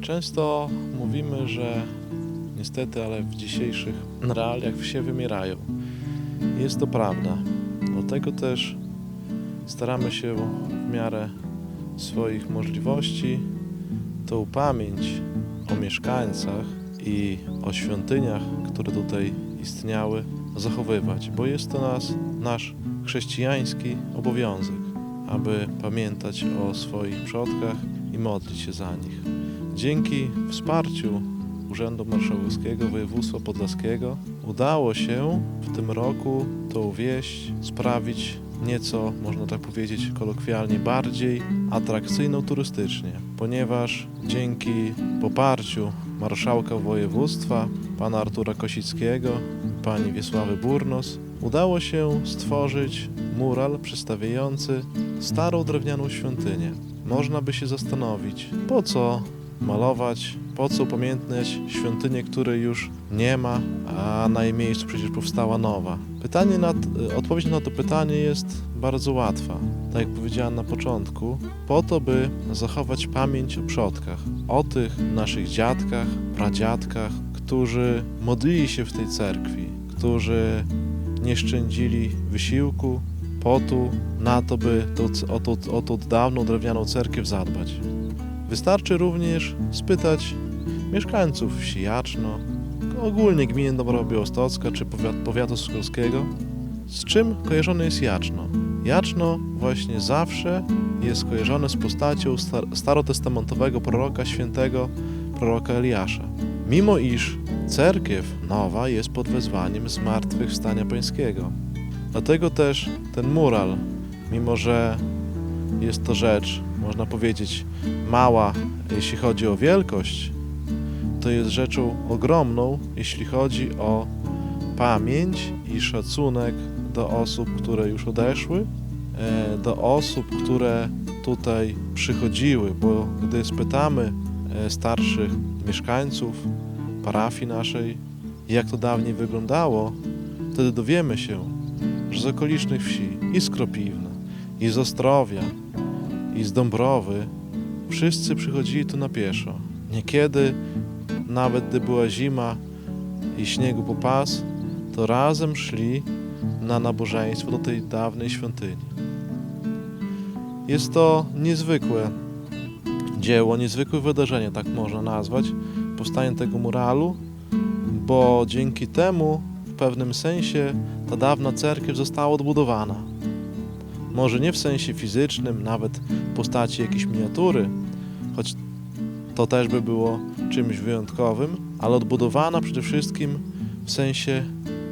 Często mówimy, że niestety, ale w dzisiejszych realiach wsie wymierają. Jest to prawda. Dlatego też staramy się w miarę swoich możliwości tą pamięć o mieszkańcach i o świątyniach, które tutaj istniały, zachowywać, bo jest to nas, nasz chrześcijański obowiązek, aby pamiętać o swoich przodkach i modlić się za nich. Dzięki wsparciu Urzędu Marszałkowskiego Województwa Podlaskiego udało się w tym roku tą wieś sprawić nieco, można tak powiedzieć kolokwialnie, bardziej atrakcyjną turystycznie, ponieważ dzięki poparciu marszałka województwa, pana Artura Kosickiego, pani Wiesławy Burnos, udało się stworzyć mural przedstawiający starą drewnianą świątynię. Można by się zastanowić, po co malować, po co upamiętniać świątynię, której już nie ma, a na jej miejscu przecież powstała nowa. Pytanie na, odpowiedź na to pytanie jest bardzo łatwa. Tak jak powiedziałem na początku, po to, by zachować pamięć o przodkach, o tych naszych dziadkach, pradziadkach, którzy modlili się w tej cerkwi, którzy nie szczędzili wysiłku, potu na to, by tą, o, tą, o tą dawną drewnianą cerkiew zadbać. Wystarczy również spytać mieszkańców wsi Jaczno, ogólnie gminy Dąbrowa Białostocka czy powiat, powiatu skolskiego, z czym kojarzone jest Jaczno. Jaczno właśnie zawsze jest kojarzone z postacią star starotestamentowego proroka świętego proroka Eliasza. Mimo iż cerkiew nowa jest pod wezwaniem zmartwychwstania pańskiego. Dlatego też ten mural, mimo że jest to rzecz, można powiedzieć, mała, jeśli chodzi o wielkość, to jest rzeczą ogromną, jeśli chodzi o pamięć i szacunek do osób, które już odeszły, e, do osób, które tutaj przychodziły, bo gdy spytamy e, starszych mieszkańców parafii naszej, jak to dawniej wyglądało, wtedy dowiemy się, że z okolicznych wsi i z i z Ostrowia, i z Dąbrowy wszyscy przychodzili tu na pieszo. Niekiedy, nawet gdy była zima i śniegu po pas, to razem szli na nabożeństwo do tej dawnej świątyni. Jest to niezwykłe dzieło, niezwykłe wydarzenie, tak można nazwać, powstanie tego muralu, bo dzięki temu w pewnym sensie ta dawna cerkiew została odbudowana. Może nie w sensie fizycznym, nawet w postaci jakiejś miniatury, choć to też by było czymś wyjątkowym, ale odbudowana przede wszystkim w sensie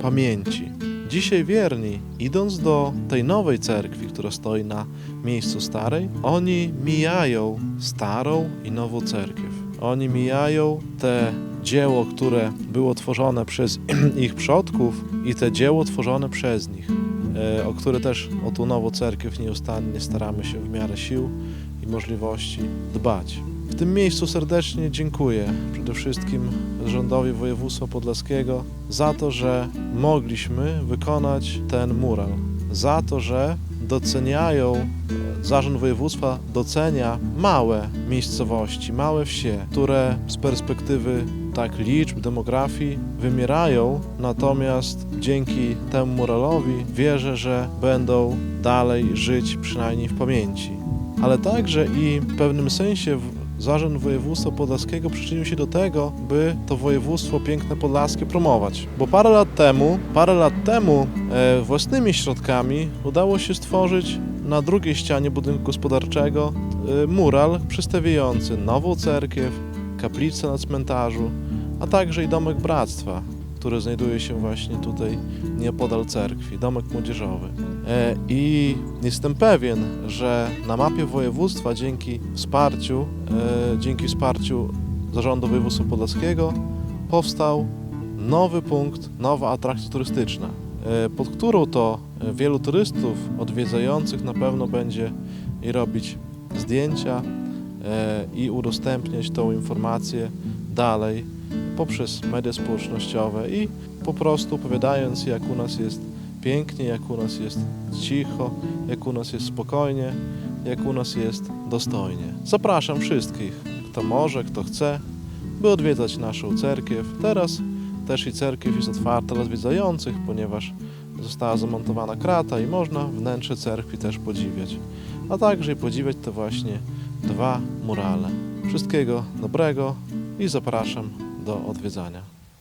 pamięci. Dzisiaj wierni, idąc do tej nowej cerkwi, która stoi na miejscu starej, oni mijają starą i nową cerkiew. Oni mijają te dzieło, które było tworzone przez ich przodków i te dzieło tworzone przez nich, o które też o cerkiew nieustannie staramy się w miarę sił i możliwości dbać. W tym miejscu serdecznie dziękuję przede wszystkim rządowi województwa podlaskiego za to, że mogliśmy wykonać ten mural, za to, że doceniają, zarząd województwa docenia małe miejscowości, małe wsie, które z perspektywy tak liczb, demografii wymierają, natomiast dzięki temu muralowi wierzę, że będą dalej żyć przynajmniej w pamięci. Ale także i w pewnym sensie Zarząd Województwa Podlaskiego przyczynił się do tego, by to województwo piękne podlaskie promować. Bo parę lat temu, parę lat temu e, własnymi środkami udało się stworzyć na drugiej ścianie budynku gospodarczego e, mural przedstawiający nową cerkiew, kaplicę na cmentarzu, a także i domek bractwa, który znajduje się właśnie tutaj nieopodal cerkwi, domek młodzieżowy. E, I jestem pewien, że na mapie województwa dzięki wsparciu, e, dzięki wsparciu Zarządu Województwa Podlaskiego powstał nowy punkt, nowa atrakcja turystyczna, e, pod którą to wielu turystów odwiedzających na pewno będzie i robić zdjęcia i udostępniać tą informację dalej poprzez media społecznościowe i po prostu opowiadając jak u nas jest pięknie, jak u nas jest cicho, jak u nas jest spokojnie, jak u nas jest dostojnie. Zapraszam wszystkich, kto może, kto chce, by odwiedzać naszą cerkiew. Teraz też i cerkiew jest otwarta dla zwiedzających, ponieważ została zamontowana krata i można wnętrze cerkwi też podziwiać. A także i podziwiać te właśnie dwa murale. Wszystkiego dobrego i zapraszam do odwiedzania.